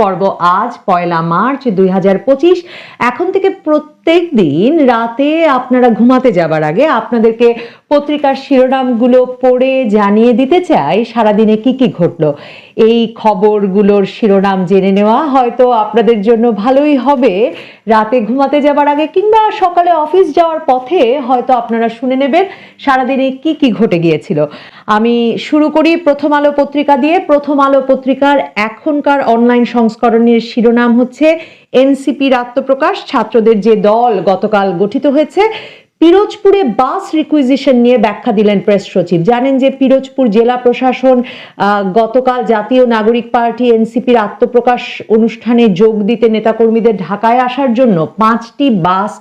পর্ব আজ পয়লা মার্চ দুই হাজার পঁচিশ। এখন থেকে প্রত্যেক দিন রাতে আপনারা ঘুমাতে যাবার আগে আপনাদেরকে পত্রিকার শিরোনামগুলো পড়ে জানিয়ে দিতে চাই, সারাদিনে কি কি ঘটলো। এই খবরগুলোর শিরোনাম জেনে নেওয়া হয়তো আপনাদের জন্য ভালোই হবে। রাতে ঘুমাতে যাবার আগে কিংবা সকালে অফিস যাওয়ার পথে হয়তো আপনারা শুনে নেবেন সারাদিনে কি কি ঘটে গিয়েছিল। আমি শুরু করি প্রথম আলো পত্রিকা দিয়ে। প্রথম আলো পত্রিকার এখনকার অনলাইন সংস্করণের শিরোনাম হচ্ছে এনসিপির আত্মপ্রকাশ, ছাত্রদের যে দল গতকাল গঠিত হয়েছে, পিরোজপুরে বাস রিকুইজিশন নিয়ে ব্যাখ্যা দিলেন প্রেস সচিব। জানেন যে পিরোজপুর জেলা প্রশাসন গতকাল জাতীয় নাগরিক পার্টি এনসিপির আত্মপ্রকাশ অনুষ্ঠানে যোগ দিতে নেতাকর্মীদের ঢাকায় আসার জন্য পাঁচটি বাস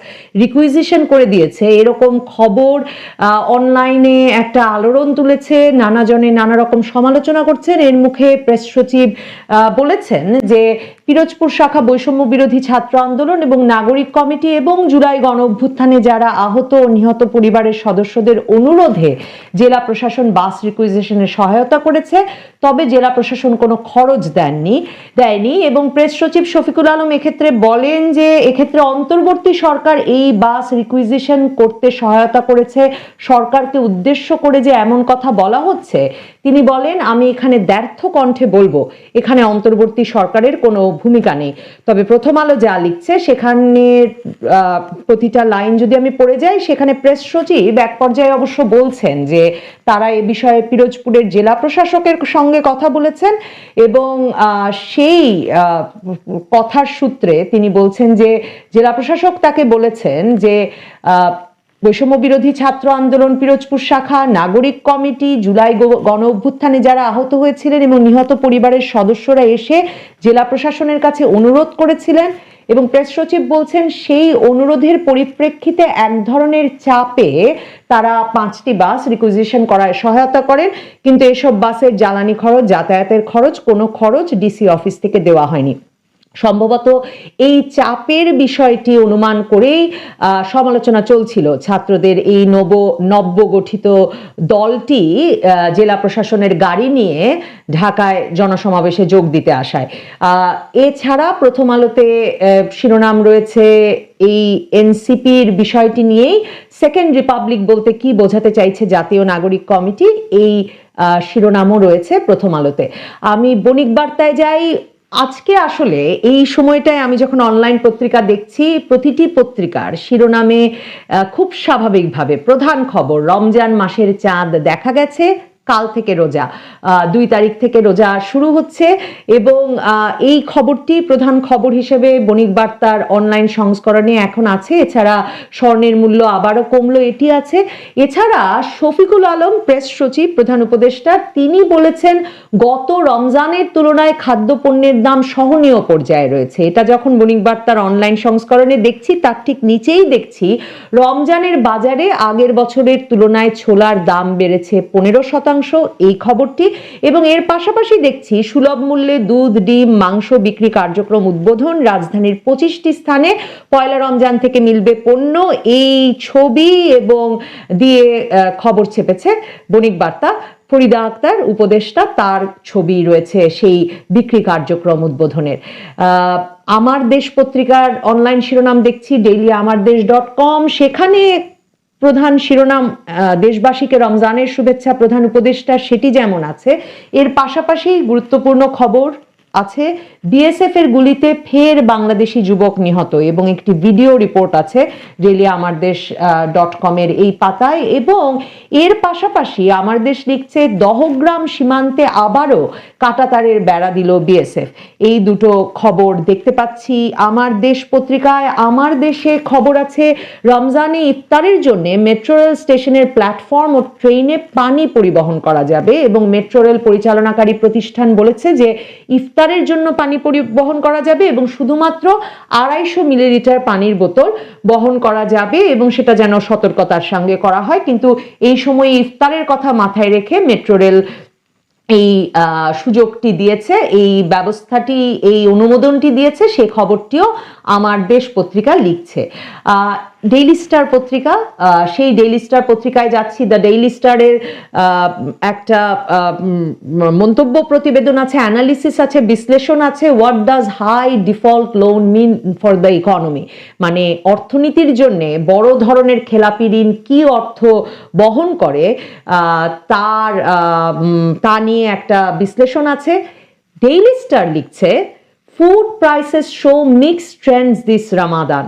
রিকুইজিশন করে দিয়েছে। এরকম খবর অনলাইনে একটা আলোড়ন তুলেছে, নানাজনে নানা রকম সমালোচনা করছেন। এর মুখে প্রেস সচিব বলেছেন যে পিরোজপুর শাখা বৈষম্য বিরোধী ছাত্র আন্দোলন এবং নাগরিক কমিটি এবং জুলাই গণ অভ্যুত্থানে যারা আহত ও নিহত পরিবারের সদস্যদের অনুরোধে জেলা প্রশাসন বাস রিকুইজিশনে সহায়তা করেছে, তবে জেলা প্রশাসন কোনো খরচ দেননি, দেয়নি এবং প্রেস সচিব শফিকুল আলম এক্ষেত্রে বলেন যে এক্ষেত্রে অন্তর্বর্তী সরকার এই বাস রিকুইজিশন করতে সহায়তা করেছে। সরকারকে উদ্দেশ্য করে যে এমন কথা বলা হচ্ছে। তিনি বলেন, আমি এখানে ব্যর্থ কণ্ঠে বলব, এখানে অন্তর্বর্তী সরকারের কোনো ভূমিকা নেই। তবে প্রথম আলো যা লিখছে, সেখানে প্রতিটা লাইন যদি আমি পড়ে যাই, সেখানে প্রেস সচিব এক পর্যায়ে অবশ্য বলছেন যে তারা এ বিষয়ে পিরোজপুরের জেলা প্রশাসকের সঙ্গে কথা বলেছেন এবং সেই কথার সূত্রে তিনি বলছেন যে জেলা প্রশাসক তাকে বলেছেন যে বৈষম্য বিরোধী ছাত্র আন্দোলন পিরোজপুর শাখা, নাগরিক কমিটি, জুলাই গণ অভ্যুত্থানে যারা আহত হয়েছিলেন এবং নিহত পরিবারের সদস্যরা এসে জেলা প্রশাসনের কাছে অনুরোধ করেছিলেন এবং প্রেস সচিব বলছেন, সেই অনুরোধের পরিপ্রেক্ষিতে এক ধরনের চাপে তারা পাঁচটি বাস রিকুইজিশন করায় সহায়তা করেন। কিন্তু এসব বাসের জ্বালানি খরচ, যাতায়াতের খরচ, কোনো খরচ ডিসি অফিস থেকে দেওয়া হয়নি। সম্ভবত এই চাপের বিষয়টি অনুমান করেই সমালোচনা চলছিল। ছাত্রদের এই নব নব্য গঠিত দলটি জেলা প্রশাসনের গাড়ি নিয়ে ঢাকায় জনসমাবেশে যোগ দিতে আসায়। এছাড়া প্রথম আলোতে শিরোনাম রয়েছে এই এনসিপির বিষয়টি নিয়েই। সেকেন্ড রিপাবলিক বলতে কি বোঝাতে চাইছে জাতীয় নাগরিক কমিটি এই শিরোনামও রয়েছে প্রথম আলোতে। আমি বণিক বার্তায় যাই আজকে আসলে এই সময়টায় আমি যখন অনলাইন পত্রিকা দেখছি, প্রতিটি পত্রিকার শিরোনামে খুব স্বাভাবিকভাবে প্রধান খবর, রমজান মাসের চাঁদ দেখা গেছে। কাল থেকে রোজা দুই তারিখ থেকে রোজা শুরু হচ্ছে এবং এই খবরটি প্রধান খবর হিসেবে বণিক বার্তার অনলাইন সংস্করণে এখন আছে। এছাড়া স্বর্ণের মূল্য আবারও কমলো, এটি আছে। এছাড়া শফিকুল আলম, প্রেস সচিব, প্রধান উপদেষ্টা, তিনি বলেছেন, গত রমজানের তুলনায় খাদ্যপণ্যের দাম সহনীয় পর্যায়ে রয়েছে। এটা যখন বণিক বার্তার অনলাইন সংস্করণে দেখছি, তার ঠিক নিচেই দেখছি, রমজানের বাজারে আগের বছরের তুলনায় ছোলার দাম বেড়েছে পনেরো শতাংশ এই খবরটি এবং এর পাশাপাশি দেখছি সুলভ মূল্যে দুধ, ডিম, মাংস বিক্রি কার্যক্রম উদ্বোধন। রাজধানীর পঁচিশটি স্থানে পয়লা রমজান থেকে মিলবে পণ্য। এই ছবি এবং দিয়ে খবর ছেপেছে বণিক বার্তা। ফরিদা আক্তার, উপদেষ্টা, তার ছবি রয়েছে সেই বিক্রি কার্যক্রম উদ্বোধনের। আমার দেশ পত্রিকার অনলাইন শিরোনাম দেখছি ডেইলি আমার দেশ ডট কম সেখানে প্রধান শিরোনাম দেশবাসীকে রমজানের শুভেচ্ছা প্রধান উপদেষ্টা সেটি যেমন আছে এর পাশাপাশি গুরুত্বপূর্ণ খবর আছে। বিএসএফ এর গুলিতে ফের বাংলাদেশি যুবক নিহত এবং একটি ভিডিও রিপোর্ট আছে ডেলি আমার দেশ ডট কমের এই পাতায় এবং এর পাশাপাশি আমার দেশ লিখছে, দহগ্রাম সীমান্তে আবারও কাটাতারের বেড়া দিল বিএসএফ এই দুটো খবর দেখতে পাচ্ছি আমার দেশ পত্রিকায়। আমার দেশে খবর আছে, রমজানে ইফতারের জন্য মেট্রো রেল স্টেশনের প্ল্যাটফর্ম ও ট্রেনে পানি পরিবহন করা যাবে এবং মেট্রো রেল পরিচালনাকারী প্রতিষ্ঠান বলেছে যে ইফতারের জন্য পানি পরিবহন করা যাবে এবং শুধুমাত্র আড়াইশো মিলিলিটার পানির বোতল বহন করা যাবে এবং সেটা যেন সতর্কতার সঙ্গে করা হয়। কিন্তু এই সময় ইফতারের কথা মাথায় রেখে মেট্রো রেল এই সুযোগটি দিয়েছে, এই ব্যবস্থাটি, এই অনুমোদনটি দিয়েছে, সে খবরটিও আমার দেশ পত্রিকা লিখছে। ডেইলি স্টার পত্রিকা সেই ডেইলি স্টার পত্রিকায় যাচ্ছি। দ্য ডেইলি স্টারের একটা মন্তব্য প্রতিবেদন আছে অ্যানালিসিস আছে, বিশ্লেষণ আছে। What does high default loan mean for the economy মানে অর্থনীতির জন্যে বড় ধরনের খেলাপি ঋণ কি অর্থ বহন করে? তার তা নিয়ে একটা বিশ্লেষণ আছে। ডেইলি স্টার লিখছে food prices show mix trends this Ramadan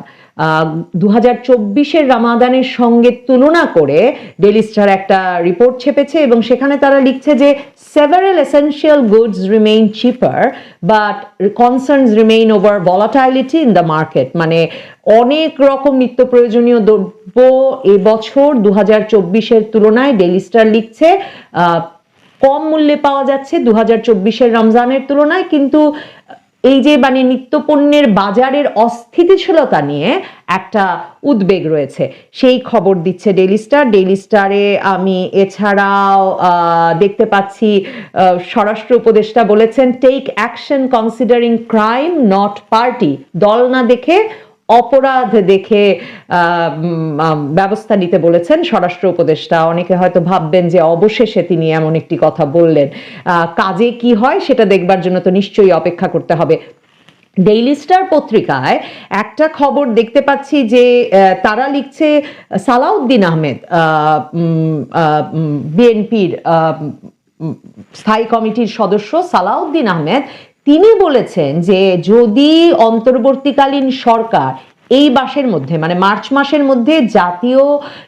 দু হাজার চব্বিশের রামাদানের সঙ্গে তুলনা করে ডেলি স্টার একটা রিপোর্ট ছেপেছে এবং সেখানে তারা লিখছে যে several essential goods remain cheaper but concerns remain over volatility in the market মানে অনেক রকম নিত্য প্রয়োজনীয় দ্রব্য এবছর দু হাজার চব্বিশের তুলনায় ডেলি স্টার লিখছে কম মূল্যে পাওয়া যাচ্ছে দু হাজার চব্বিশের রমজানের তুলনায়, কিন্তু এই যে মানে নিত্যপণ্যের বাজারের অস্থিতিশীলতা নিয়ে একটা উদ্বেগ রয়েছে। সেই খবর দিচ্ছে ডেলি স্টার ডেলি স্টারে আমি এছাড়াও দেখতে পাচ্ছি স্বরাষ্ট্র উপদেষ্টা বলেছেন take action considering crime not party দল না দেখে অপরাধ দেখে ব্যবস্থা নিতে বলেছেন স্বরাষ্ট্র উপদেষ্টা। অনেকে হয়তো ভাববেন যে অবশেষে তিনি এমন একটি কথা বললেন। কাজে কি হয় সেটা দেখবার জন্য তো নিশ্চয়ই অপেক্ষা করতে হবে। ডেইলি স্টার পত্রিকায় একটা খবর দেখতে পাচ্ছি যে তারা লিখছে, সালাউদ্দিন আহমেদ বিএনপির স্থায়ী কমিটির সদস্য সালাউদ্দিন আহমেদ তিনি বলেছেন যে যদি অন্তর্বর্তীকালীন সরকার এই মাসের মধ্যে মানে মার্চ মাসের মধ্যে জাতীয়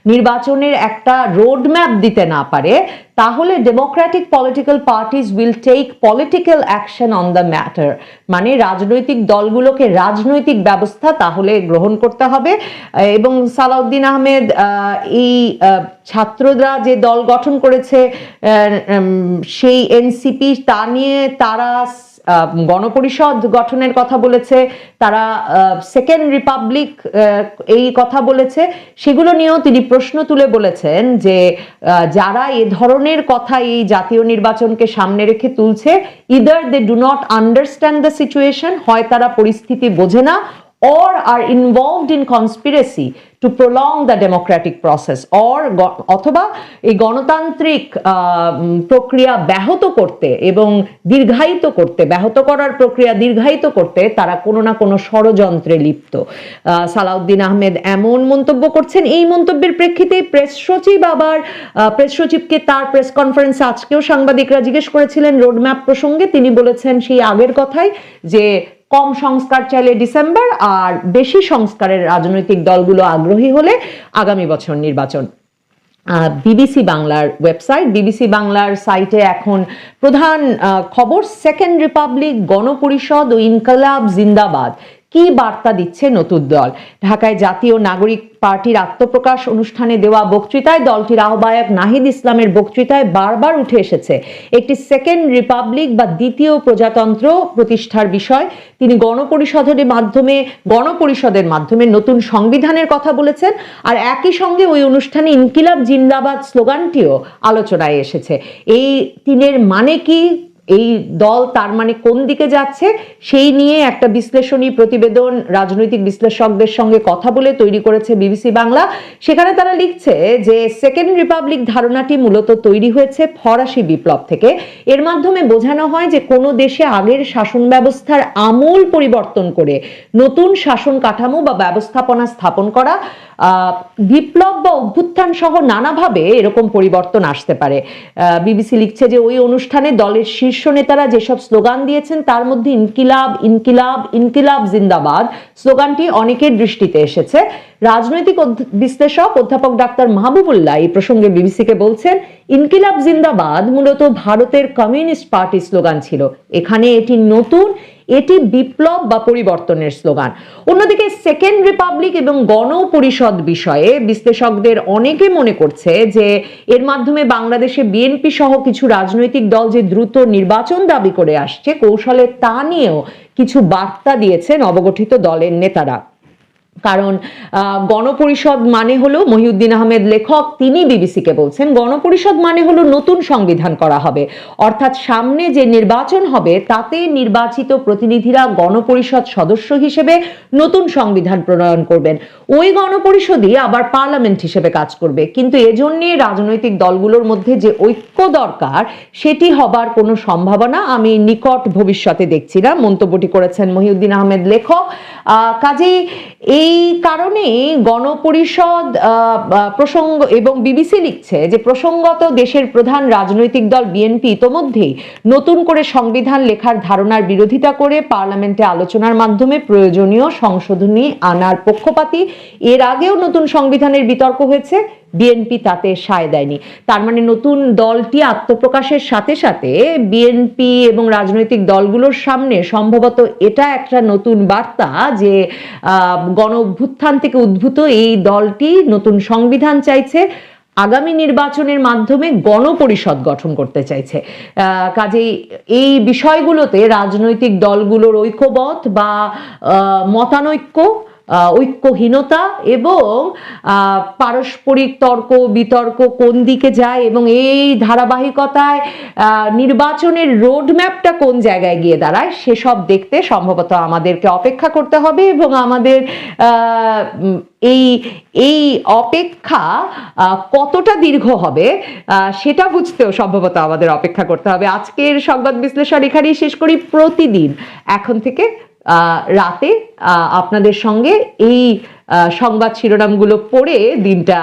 নির্বাচনের একটা রোড ম্যাপ দিতে না পারে, তাহলে democratic political parties will take political action on the matter মানে রাজনৈতিক দলগুলোকে রাজনৈতিক ব্যবস্থা তাহলে গ্রহণ করতে হবে। এবং সালাউদ্দিন আহমেদ এই ছাত্ররা যে দল গঠন করেছে সেই এনসিপি তা নিয়ে তারা গণপরিষদ গঠনের কথা বলেছে, তারা সেকেন্ড রিপাবলিক এই কথা বলেছে। সেগুলো নিয়েও তিনি প্রশ্ন তুলে বলেছেন যে যারা এ ধরনের কথা এই জাতীয় নির্বাচনকে সামনে রেখে তুলছে either they do not understand the situation হয় তারা পরিস্থিতি বোঝে না or are involved in conspiracy to prolong the democratic process, or অথবা এই গণতান্ত্রিক প্রক্রিয়া ব্যাহত করতে এবং দীর্ঘায়িত করতে, ব্যাহত করার প্রক্রিয়া দীর্ঘায়িত করতে তারা কোনো না কোনো ষড়যন্ত্রে লিপ্ত। সালাউদ্দিন আহমেদ এমন মন্তব্য করছেন, এই মন্তব্যের প্রেক্ষিতে প্রেস সচিব আবার প্রেস সচিবকে তার প্রেস কনফারেন্সে আজকেও সাংবাদিকরা জিজ্ঞেস করেছিলেন, রোডম্যাপ প্রসঙ্গে তিনি বলেছেন সেই আগের কথাই যে কম সংস্কার চাইলে ডিসেম্বর আর বেশি সংস্কারের রাজনৈতিক দলগুলো আগ্রহী হলে আগামী বছর নির্বাচন। বিবিসি বাংলার ওয়েবসাইট, বিবিসি বাংলার সাইটে এখন প্রধান খবর, সেকেন্ড রিপাবলিক, গণপরিষদ ও ইনকালাব, জিন্দাবাদ। কি বার্তা দিচ্ছে নতুন দল? ঢাকায় জাতীয় নাগরিক পার্টির আত্মপ্রকাশ অনুষ্ঠানে দেওয়া বক্তৃতায় দলটির আহ্বায়ক নাহিদ ইসলামের বক্তৃতায় বারবার উঠে এসেছে। একটি সেকেন্ড রিপাবলিক বা দ্বিতীয় প্রজাতন্ত্র প্রতিষ্ঠার বিষয় তিনি গণপরিষদের মাধ্যমে গণপরিষদের মাধ্যমে নতুন সংবিধানের কথা বলেছেন আর একই সঙ্গে ওই অনুষ্ঠানে ইনকিলাব জিন্দাবাদ স্লোগানটিও আলোচনায় এসেছে। এই তিনের মানে কি? এই দল তার মানে কোন দিকে যাচ্ছে? সেই নিয়ে একটা বিশ্লেষণী প্রতিবেদন রাজনৈতিক বিশ্লেষকদের সঙ্গে কথা বলে তৈরি করেছে বিবিসি বাংলা। সেখানে তারা লিখছে যে, সেকেন্ড রিপাবলিক ধারণাটি মূলত তৈরি হয়েছে ফরাসি বিপ্লব থেকে। এর মাধ্যমে বোঝানো হয় যে, কোনো দেশে আগের শাসন ব্যবস্থার আমূল পরিবর্তন করে নতুন শাসন কাঠামো বা ব্যবস্থাপনা স্থাপন করা বিপ্লব বা অভ্যুত্থান সহ নানাভাবে এরকম পরিবর্তন আসতে পারে। বিবিসি লিখছে যে, ওই অনুষ্ঠানে দলের শীর্ষ নেতারা যেসব স্লোগান দিয়েছেন, তার মধ্যে ইনকিলাব ইনকিলাব ইনকিলাব, জিন্দাবাদ স্লোগানটি অনেকের দৃষ্টিতে এসেছে। রাজনৈতিক বিশ্লেষক অধ্যাপক ডাক্তার মাহবুবুল্লাহ এই প্রসঙ্গে বিবিসিকে বলছেন, ইনকিলাব, জিন্দাবাদ মূলত ভারতের কমিউনিস্ট পার্টি স্লোগান ছিল। এখানে এটি নতুন এটি বিপ্লব বা পরিবর্তনের স্লোগান। অন্যদিকে সেকেন্ড রিপাবলিক এবং গণপরিষদ বিষয়ে বিশ্লেষকদের অনেকে মনে করছে যে এর মাধ্যমে বাংলাদেশে বিএনপি সহ কিছু রাজনৈতিক দল যে দ্রুত নির্বাচন দাবি করে আসছে, কৌশলে তা নিয়েও কিছু বার্তা দিয়েছে নবগঠিত দলের নেতারা। কারণ গণপরিষদ মানে হলো মহিউদ্দিন আহমেদ লেখক, তিনি বিবিসিকে বলছেন, গণপরিষদ মানে হলো নতুন সংবিধান করা হবে। অর্থাৎ সামনে যে নির্বাচন হবে, তাতে নির্বাচিত প্রতিনিধিরা গণপরিষদ সদস্য হিসেবে নতুন সংবিধান প্রণয়ন করবেন। ওই গণপরিষদই আবার পার্লামেন্ট হিসেবে কাজ করবে। কিন্তু এজন্যে রাজনৈতিক দলগুলোর মধ্যে যে ঐক্য দরকার, সেটি হবার কোনো সম্ভাবনা আমি নিকট ভবিষ্যতে দেখছি না। মন্তব্যটি করেছেন মহিউদ্দিন আহমেদ লেখক। কাজেই এই কারণে গণপরিষদ প্রসঙ্গ এবং বিবিসি লিখছে যে প্রসঙ্গত দেশের প্রধান রাজনৈতিক দল বিএনপি ইতোমধ্যেই নতুন করে সংবিধান লেখার ধারণার বিরোধিতা করে পার্লামেন্টে আলোচনার মাধ্যমে প্রয়োজনীয় সংশোধনী আনার পক্ষপাতি। এর আগেও নতুন সংবিধানের বিতর্ক হয়েছে। বিএনপি তাতে সায় দেয়নি। তার মানে নতুন দলটি আত্মপ্রকাশের সাথে সাথে বিএনপি এবং রাজনৈতিক দলগুলোর সামনে সম্ভবত এটা একটা নতুন বার্তা যে গণ অভ্যুত্থান থেকে উদ্ভূত এই দলটি নতুন সংবিধান চাইছে, আগামী নির্বাচনের মাধ্যমে গণপরিষদ গঠন করতে চাইছে। কাজেই এই বিষয়গুলোতে রাজনৈতিক দলগুলোর ঐক্যবদ্ধ বা মতানৈক্য ঐক্যহীনতা এবং পারস্পরিক তর্ক, বিতর্ক কোন দিকে যায় এবং এই ধারাবাহিকতায় নির্বাচনের রোডম্যাপটা কোন জায়গায় গিয়ে দাঁড়ায় সেসব দেখতে সম্ভবত আমাদেরকে অপেক্ষা করতে হবে এবং আমাদের এই এই অপেক্ষা কতটা দীর্ঘ হবে সেটা বুঝতেও সম্ভবত আমাদের অপেক্ষা করতে হবে। আজকের সংবাদ বিশ্লেষণ এখানেই শেষ করি। প্রতিদিন এখন থেকে রাতে আপনাদের সঙ্গে এই সংবাদ শিরোনামগুলো পড়ে দিনটা